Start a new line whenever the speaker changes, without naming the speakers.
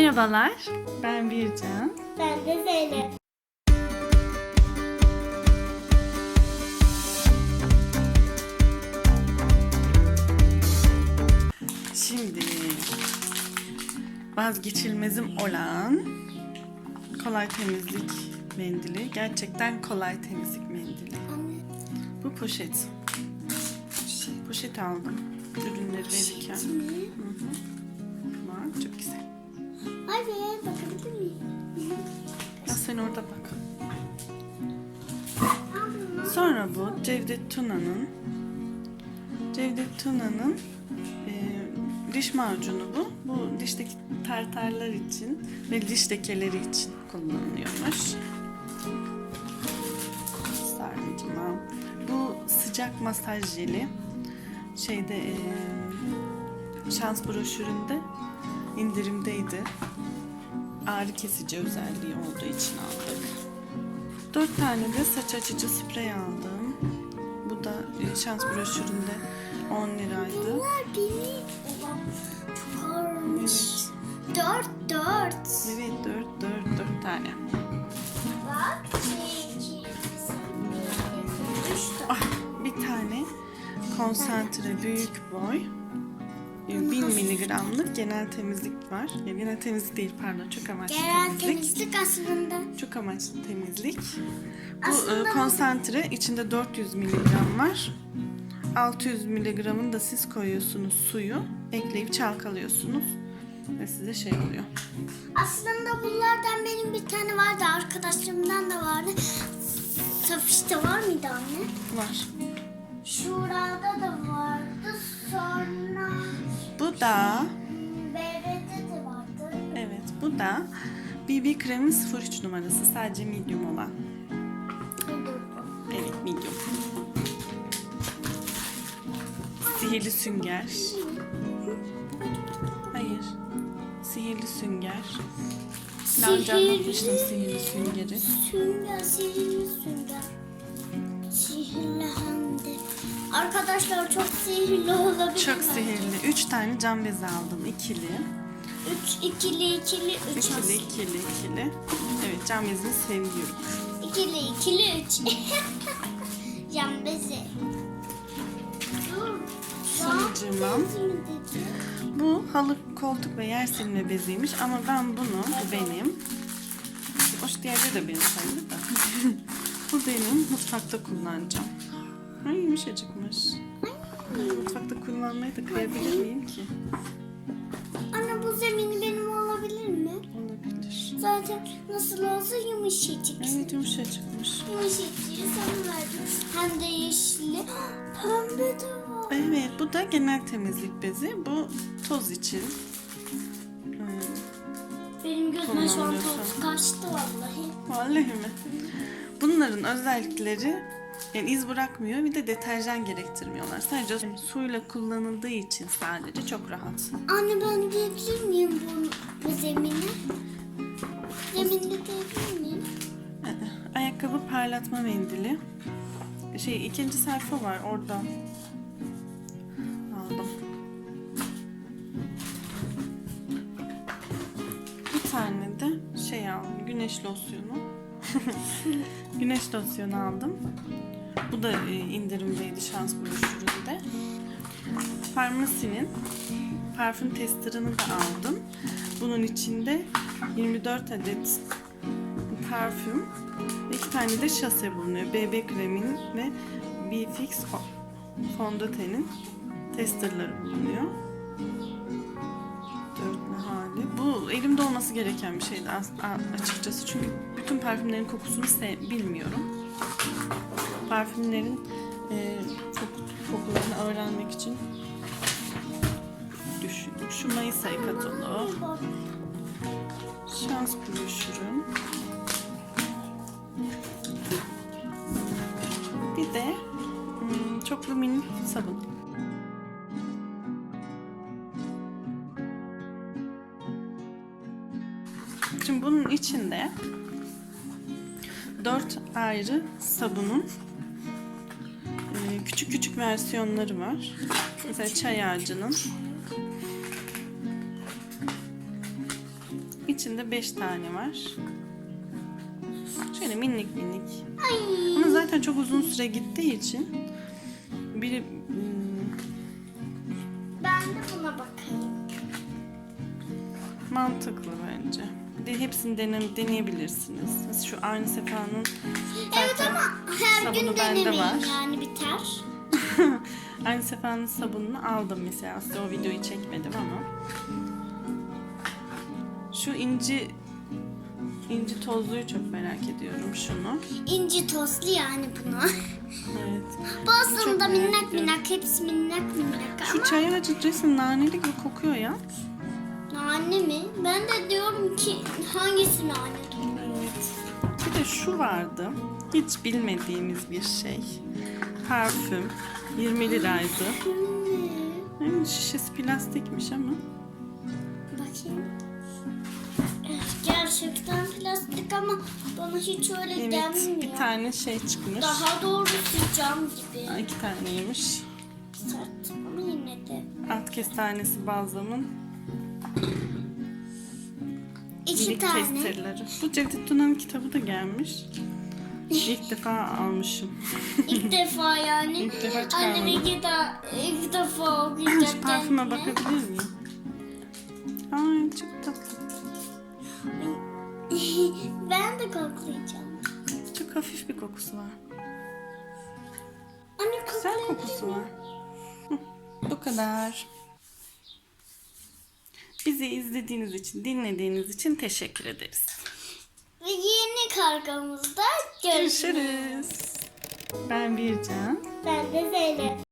Merhabalar, ben Bircan.
Ben de Zeynep.
Şimdi vazgeçilmezim olan kolay temizlik mendili. Gerçekten kolay temizlik mendili. Bu poşet. Poşet aldım. Ürünleri verirken. Hı hı. Var, çok güzel.
Hadi bakabilir miyim?
Ya sen orada bak. Sonra bu Cevdet Tuna'nın Cevdet Tuna'nın e, diş macunu bu. Bu dişteki tartarlar için ve diş lekeleri için kullanılıyormuş. Sarnıcıma. Bu sıcak masaj jeli. Şeyde e, şans broşüründe indirimdeydi. Ağrı kesici özelliği olduğu için aldık. Dört tane de saç açıcı sprey aldım. Bu da şans broşüründe 10 liraydı.
Bunlar beni çok ağırmış. Dört dört.
Evet dört dört dört tane.
Bak.
Ah, bir tane konsantre büyük boy. E, 1000 miligramlık genel temizlik var. Ya, genel temizlik değil pardon çok amaçlı
Genel
temizlik.
temizlik aslında.
Çok amaçlı temizlik. Bu
Aslında
e, konsantre içinde 400 miligram var. 600 miligramını da siz koyuyorsunuz suyu. Ekleyip çalkalıyorsunuz. Ve size şey oluyor.
Aslında bunlardan benim bir tane vardı. Arkadaşlarımdan da vardı. Safişte var mıydı anne?
Var.
Şurada da vardı.
Da evet bu da BB kremin 03 numarası. Sadece medium olan. Evet medium. Sihirli sünger. Hayır. Sihirli sünger. Daha önce anlatmıştım sihirli süngeri.
Sünger, sihirli sünger. Arkadaşlar çok sihirli olabilir.
Çok sihirli. Üç tane cam bezi aldım. ikili.
Üç, ikili, ikili, üç
İkili,
aslında.
ikili, ikili. Evet cam bezini seviyorum.
İkili, ikili, üç. Yan bezi. Dur.
Sonucuma.
yan bezi mi dedi?
Bu halı, koltuk ve yer silme beziymiş ama ben bunu, bu benim. Hoş diğerleri de benim sayılır da. bu benim mutfakta kullanacağım. Ay yumuşacıkmış. Mutfakta kullanmayı da kıyabilir miyim ki?
Anne bu zemini benim olabilir mi?
Olabilir.
Zaten nasıl olsa yumuşacık.
Evet yumuşacıkmış.
Yumuşacığı sana verdim. Hem de yeşili. Pembe de var.
Evet bu da genel temizlik bezi. Bu toz için.
Benim gözüme şu an toz kaçtı vallahi.
Vallahi mi? Bunların özellikleri yani iz bırakmıyor bir de deterjan gerektirmiyorlar. Sadece suyla kullanıldığı için sadece çok rahat.
Anne ben diyebilir miyim bu, bu zemini? Zeminde diyebilir miyim?
Ayakkabı parlatma mendili. Şey ikinci sayfa var orada. Aldım. Bir tane de şey aldım. Güneş losyonu. Güneş losyonu aldım. Bu da e, indirimdeydi şans broşüründe. Farmasi'nin parfüm testerını da aldım. Bunun içinde 24 adet parfüm ve iki tane de şase bulunuyor. BB kremin ve B-Fix fo- fondötenin testerları bulunuyor. Dörtlü hali. Bu elimde olması gereken bir şeydi açıkçası. Çünkü parfümlerin kokusunu bilmiyorum. Parfümlerin e, kok- kokularını öğrenmek için düşündüm. Şu Mayıs ayı kataloğu. Şans broşürüm. Bir de hmm, çoklu mini sabun. Şimdi bunun içinde dört ayrı sabunun e, küçük küçük versiyonları var. Mesela çay ağacının İçinde 5 tane var. Şöyle minik minik. Ama zaten çok uzun süre gittiği için biri hmm,
Ben de buna bakayım.
mantıklı bence. De hepsini dene, deneyebilirsiniz. Siz Şu aynı sefanın
Evet ama her gün
sabunu bende
denemeyin
var.
yani biter.
aynı sefanın sabununu aldım mesela. Size o videoyu çekmedim ama. Şu inci inci tozluyu çok merak ediyorum şunu.
İnci tozlu yani bunu.
Evet.
Bu aslında
merak
minnak
ediyorum.
minnak hepsi minnak minnak
Şu
ama
çay ağacı resmen naneli gibi kokuyor ya.
Nane mi? Ben de diyorum ki hangisi nane?
Evet. Bir de şu vardı. Hiç bilmediğimiz bir şey. Parfüm. 20 liraydı. Yani şişesi plastikmiş ama.
Bakayım. Evet, Gerçekten plastik ama bana hiç öyle
Evet.
gelmiyor.
Bir tane şey çıkmış.
Daha doğrusu cam gibi.
Aa, iki taneymiş.
Sert ama yine de.
Alt kestanesi balzamın
İki
ilik
tane.
Bu Cevdet Tuna'nın kitabı da gelmiş. İlk defa almışım.
İlk defa yani.
İlk defa
Annem
çıkarmadım.
ilk, da, ilk defa
Şu
okuyacak
parfüme
kendine.
bakabilir miyim? Ay çok tatlı.
ben de koklayacağım.
Çok hafif bir kokusu var.
Anne
Güzel
koklayabilir
kokusu
miyim?
var. Hı, Bu kadar. Bizi izlediğiniz için, dinlediğiniz için teşekkür ederiz.
Ve yeni kargomuzda görüşürüz.
Görüşürüz. Ben Bircan.
Ben de Zeynep.